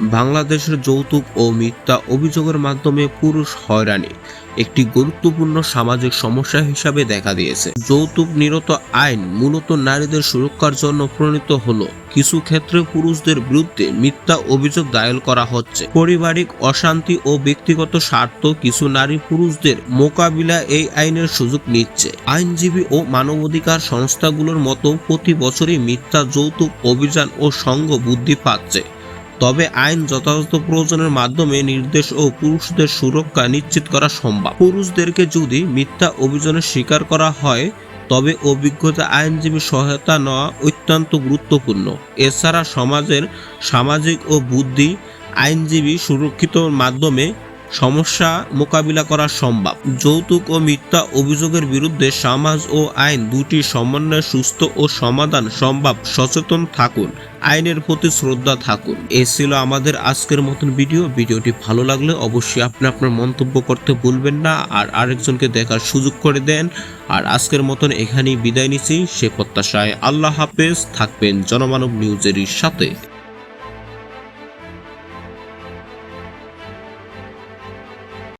বাংলাদেশের যৌতুক ও মিথ্যা অভিযোগের মাধ্যমে পুরুষ হয়রানি একটি গুরুত্বপূর্ণ সামাজিক সমস্যা হিসাবে দেখা দিয়েছে। যৌতুক নিরত আইন মূলত নারীদের সুরক্ষার জন্য প্রণীত হলো। কিছু ক্ষেত্রে পুরুষদের বিরুদ্ধে মিথ্যা অভিযোগ দায়ের করা হচ্ছে। পারিবারিক অশান্তি ও ব্যক্তিগত স্বার্থ কিছু নারী পুরুষদের মোকাবিলা এই আইনের সুযোগ নিচ্ছে। আইনজীবী ও মানবাধিকার সংস্থাগুলোর মতো প্রতি বছরই মিথ্যা যৌতুক অভিযান ও সংঘ বুদ্ধি পাচ্ছে। তবে আইন যথাযথ প্রয়োজনের মাধ্যমে নির্দেশ ও পুরুষদের সুরক্ষা নিশ্চিত করা সম্ভব। পুরুষদেরকে যদি মিথ্যা অভিযানে স্বীকার করা হয়, তবে অভিজ্ঞতা আইনজীবী সহায়তা নেওয়া অত্যন্ত গুরুত্বপূর্ণ। এছাড়া সমাজের সামাজিক ও বুদ্ধি আইনজীবী সুরক্ষিত মাধ্যমে সমস্যা মোকাবিলা করা সম্ভব। যৌতুক ও মিথ্যা অভিযোগের বিরুদ্ধে সমাজ ও আইন দুটি সমন্বয়ে সুস্থ ও সমাধান সম্ভব। সচেতন থাকুন, আইনের প্রতি শ্রদ্ধা থাকুন। এ ছিল আমাদের আজকের মতন ভিডিও। ভিডিওটি ভালো লাগলে অবশ্যই আপনি আপনার মন্তব্য করতে ভুলবেন না। আর আরেকজনকে দেখার সুযোগ করে দেন। আর আজকের মতন এখানেই বিদায় নিচ্ছি। সে প্রত্যাশায় আল্লাহ হাফেজ। থাকবেন জনমানব নিউজের সাথে।